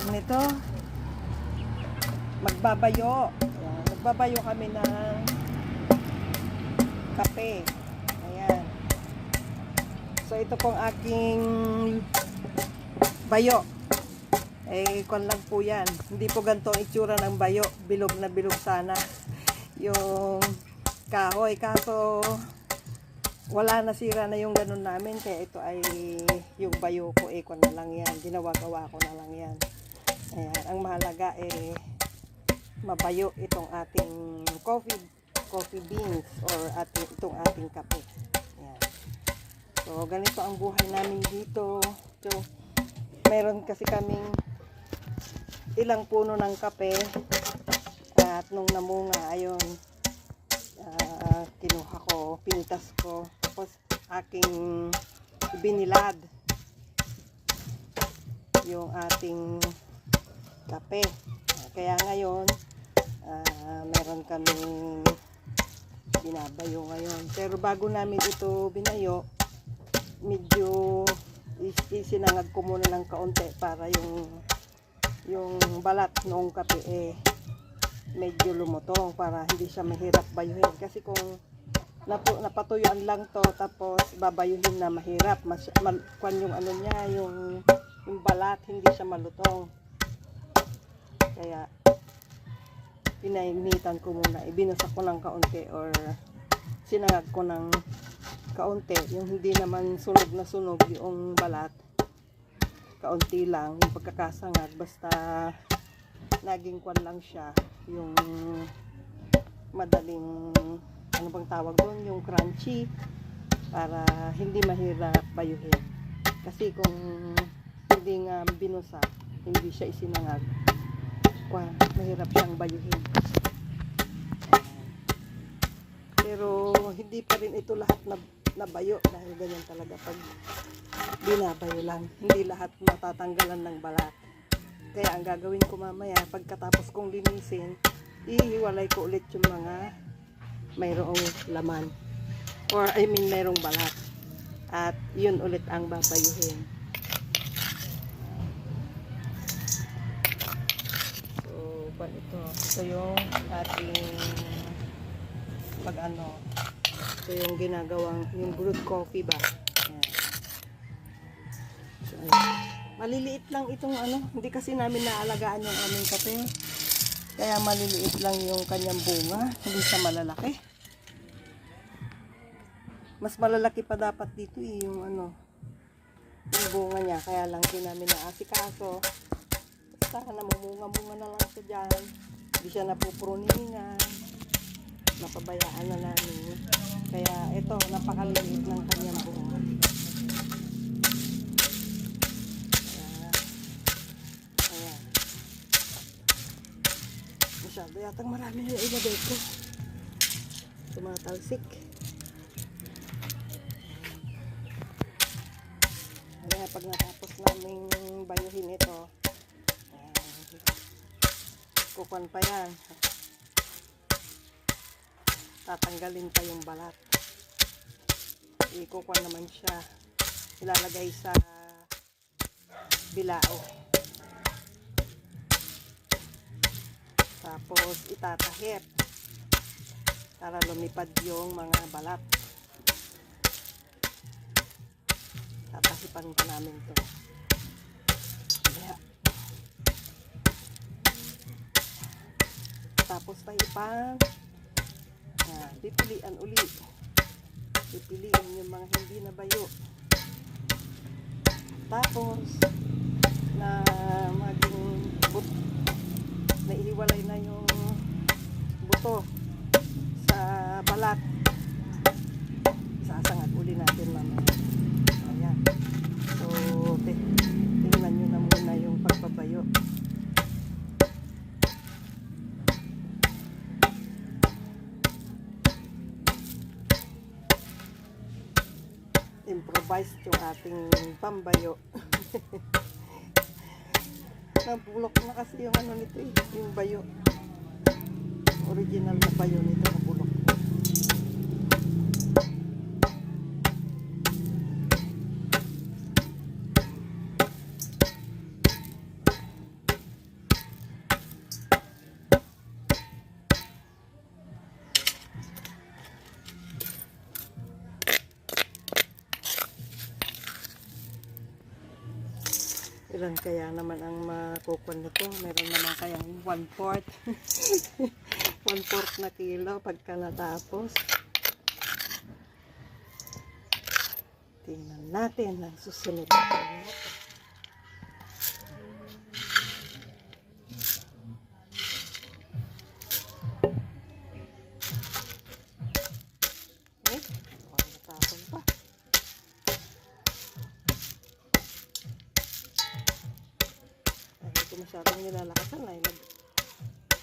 tawag nito? Magbabayo. Ayan, magbabayo kami ng kape. Ayan. So ito pong aking bayo. Eh, kwan lang po yan. Hindi po ganito itsura ng bayo. Bilog na bilog sana. Yung kahoy. Kaso, wala na sira na yung ganun namin. Kaya ito ay yung bayo ko. Eh, kwan na lang yan. Ginawa-gawa ko na lang yan. Ayan. Ang mahalaga eh, mabayo itong ating coffee coffee beans or ating, itong ating kape. Ayan. So, ganito ang buhay namin dito. So, meron kasi kaming ilang puno ng kape at nung namunga ayun ah, kinuha ko pinitas ko tapos aking binilad yung ating kape. Kaya ngayon ah, meron kaming binabayo ngayon. Pero bago namin ito binayo medyo is- isinangag ko muna ng kaunti para yung yung balat noong kape eh medyo lumutong para hindi siya mahirap bayuhin. Kasi kung napu, napatuyuan lang to tapos babayuhin na mahirap. Mas mal, kwan yung ano niya yung yung balat hindi siya malutong kaya pinainitan ko muna. Ibinusak ko ng kaunti or sinangag ko ng kaunti. Yung hindi naman sunog na sunog yung balat. Kaunti lang yung pagkakasangag. Basta naging kwan lang siya. Yung madaling ano bang tawag doon? Yung crunchy para hindi mahirap bayuhin. Kasi kung hindi nga binusa hindi siya isinangag kwan, mahirap siyang bayuhin pero hindi pa rin ito lahat na nabayo dahil ganyan talaga pag binabayo lang. Hindi lahat matatanggalan ng balat. Kaya ang gagawin ko mamaya, pagkatapos kong linisin, ihiwalay ko ulit yung mga mayroong laman. Or I mean mayroong balat. At yun ulit ang babayuhin. Pan ito. Ito yung ating pag ano, ito yung ginagawang, yung brewed coffee ba? So. Maliliit lang itong ano, hindi kasi namin naalagaan yung aming kape. Kaya maliliit lang yung kanyang bunga, hindi siya malalaki. Mas malalaki pa dapat dito eh, yung ano, yung bunga niya. Kaya lang din namin naasikaso. Basta namumunga-munga na lang siya dyan. Hindi siya napupruningan. Napabayaan na namin. Kaya ito, napakaliit ng kanyang bunga. Masyado yatang marami na ilagay ko. Tumatalsik. Kaya pag natapos namin bayuhin ito, ayan, kukuhan pa yan. Tatanggalin pa yung balat. Ikukuha naman siya. Ilalagay sa bilao. Tapos itatahip para lumipad yung mga balat. Tatahipan pa namin to. Tapos tahipan. Ah, pipilian uli. Pipiliin yung mga hindi nabayo. Tapos, na maging but, naihiwalay na yung buto sa balat. Improvise yung ating pambayo. Nabulok na kasi yung ano nito eh, yung bayo. Original na bayo nito Ilan kaya naman ang makukun nito? Meron naman kayang one fourth. one fourth na kilo pagka natapos. Tingnan natin ang susunod na. Masyadong nilalakasan ay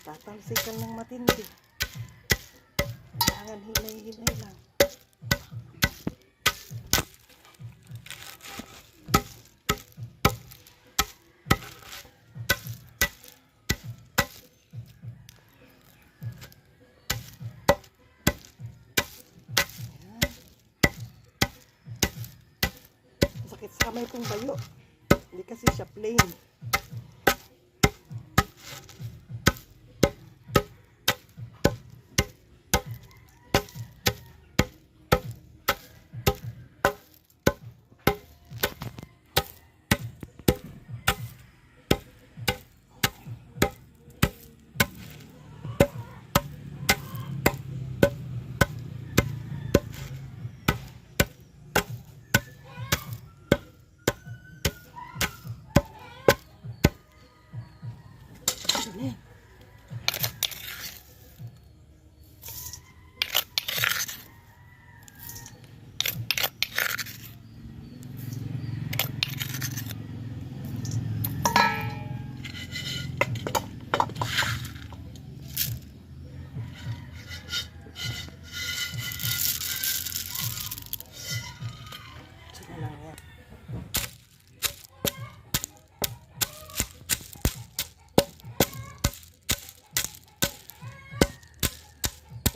nagtatalsikan ng matindi. Kailangan hinay-hinay lang. Sakit sa kamay kong bayo. Hindi kasi siya plain.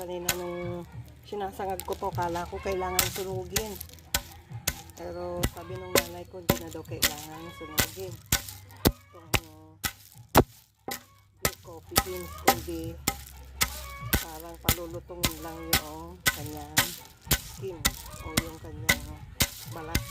Kanina nung sinasangag ko to, kala ko kailangan sunugin. Pero sabi nung nanay ko, hindi na daw kailangan sunugin. Itong black coffee beans, kundi parang palulutong lang yung kanyang skin o yung kanyang balat.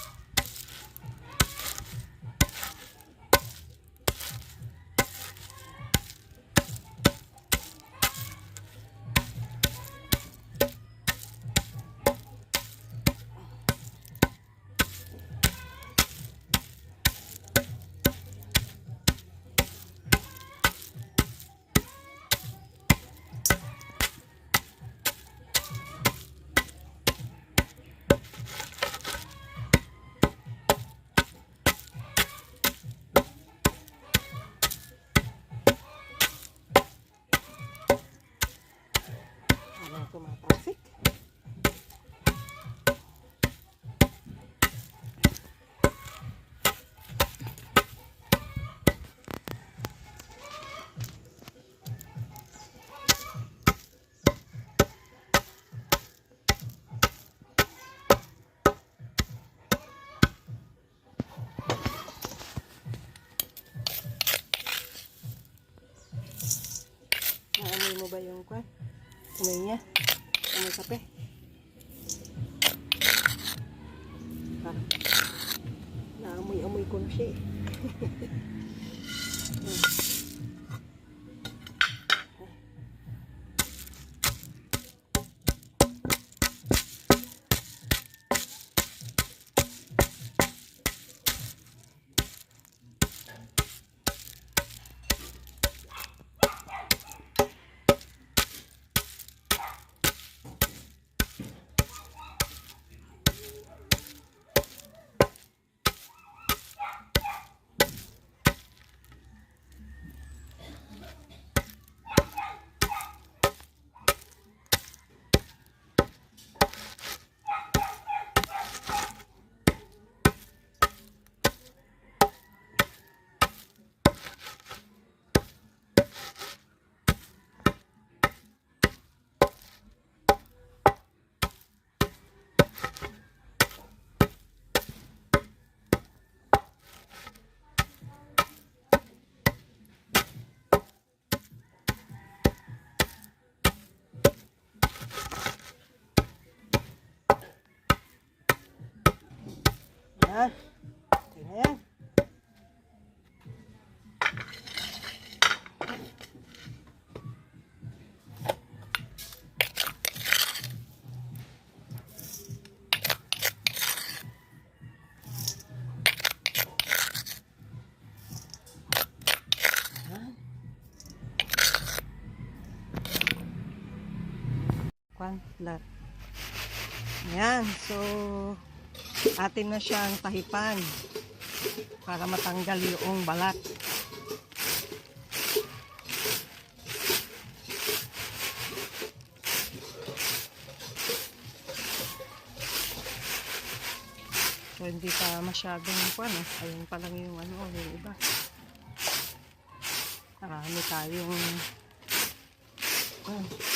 natin ang plastic. Amoy niya? Amoy kape? Parang naamoy-amoy ko na siya eh. yan. Ganyan. Kwan, lahat. Ayan, so atin na siyang tahipan para matanggal yung balat. So, hindi pa masyadong kwan eh. Ayun pa lang yung ano, yung iba. Marami tayong oh.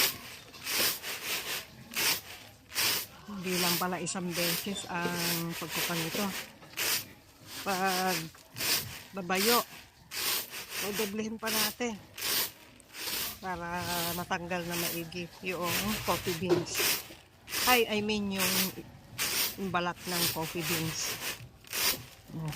Hindi pala isang beses ang pagkukan nito. Pag babayo, o doblehin pa natin para matanggal na maigi yung coffee beans. Ay, I mean yung balat ng coffee beans. Oh.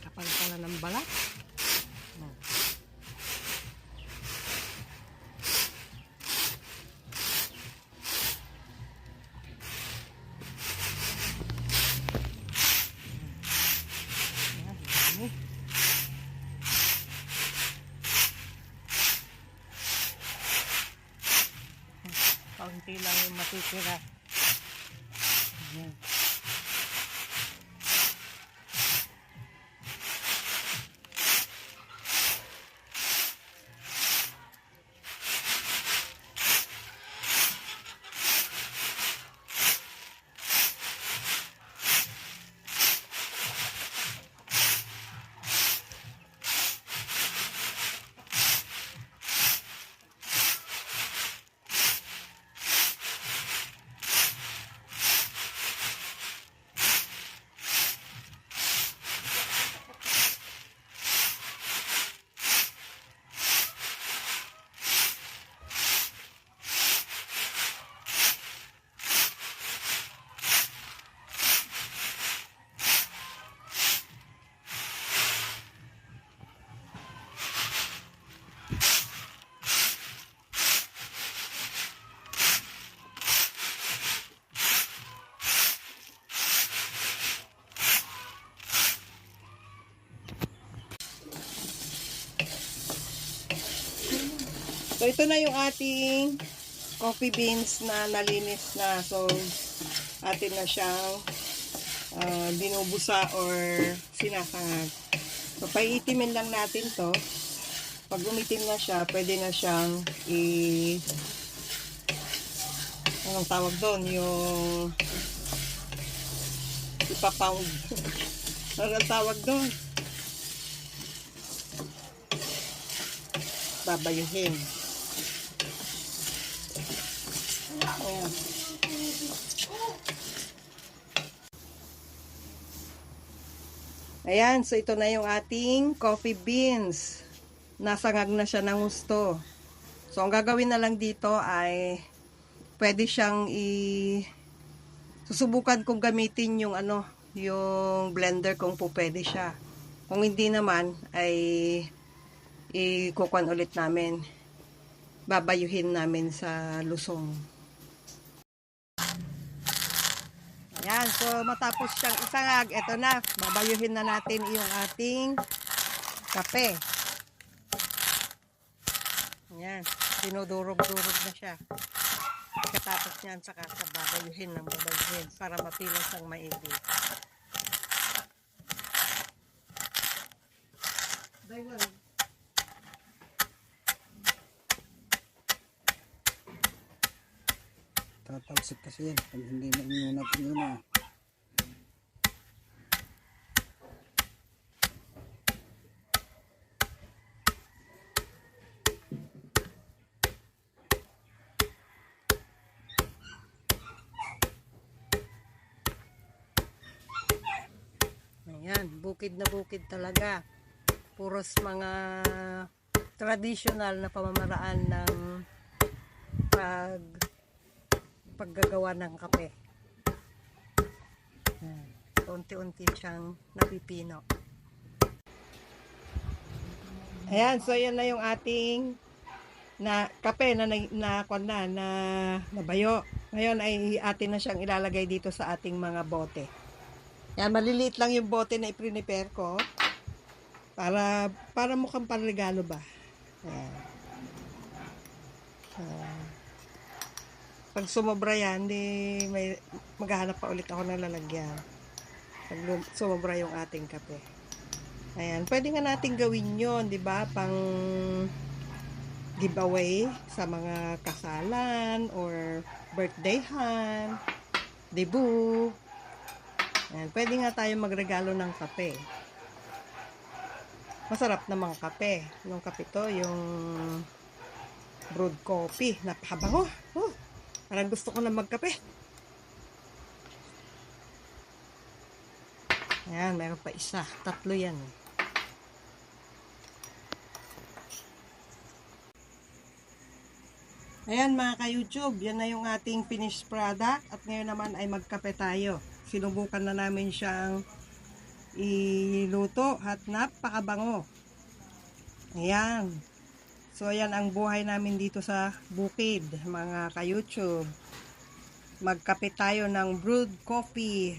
Kapal pala ng balat. Oh. Ayan, dami. Kaunti lang yung matitira. Ayan. So, ito na yung ating coffee beans na nalinis na. So, atin na siyang ah, binubusa or sinasangag. So, paiitimin lang natin to. Pag umitim na siya, pwede na siyang i... Anong tawag doon? Yung... Ipapound. Anong tawag doon? Babayuhin. Ayan. So ito na yung ating coffee beans. Nasangag na siya ng gusto. So, ang gagawin na lang dito ay pwede siyang i... Susubukan kong gamitin yung ano, yung blender kung po pwede siya. Kung hindi naman, ay ikukuan ulit namin. Babayuhin namin sa lusong. Ayan, so matapos siyang isangag, eto na, babayuhin na natin yung ating kape. Ayan, dinudurog-durog na siya. Katapos niyan, saka sa babayuhin ng babayuhin para mapilas ang maigi. Daiwan. Tatalsik kasi yan. Pag hindi mo inunat yun ah. Ayan, bukid na bukid talaga. Puros mga traditional na pamamaraan ng pag paggagawa ng kape. Ayan, Unti-unti siyang napipino. Ayan, so yan na yung ating na kape na na, na, na nabayo. Ngayon ay atin na siyang ilalagay dito sa ating mga bote. Yan, maliliit lang yung bote na i-prepare ko. Para, para mukhang panregalo ba. Ayan. Pag sumobra yan, di may, maghahanap pa ulit ako ng lalagyan. Pag sumobra yung ating kape. Ayan, pwede nga natin gawin yon di ba? Pang giveaway sa mga kasalan or birthdayhan, debut. Ayan, pwede nga tayo magregalo ng kape. Masarap namang kape. Yung kape to, yung brewed coffee. Napakabango. Oh, parang gusto ko na magkape. Ayan, meron pa isa. Tatlo yan. Ayan mga ka-YouTube, yan na yung ating finished product. At ngayon naman ay magkape tayo. Sinubukan na namin siyang iluto at napakabango. Ayan. So ayan ang buhay namin dito sa bukid, mga ka-YouTube. Magkape tayo ng brewed coffee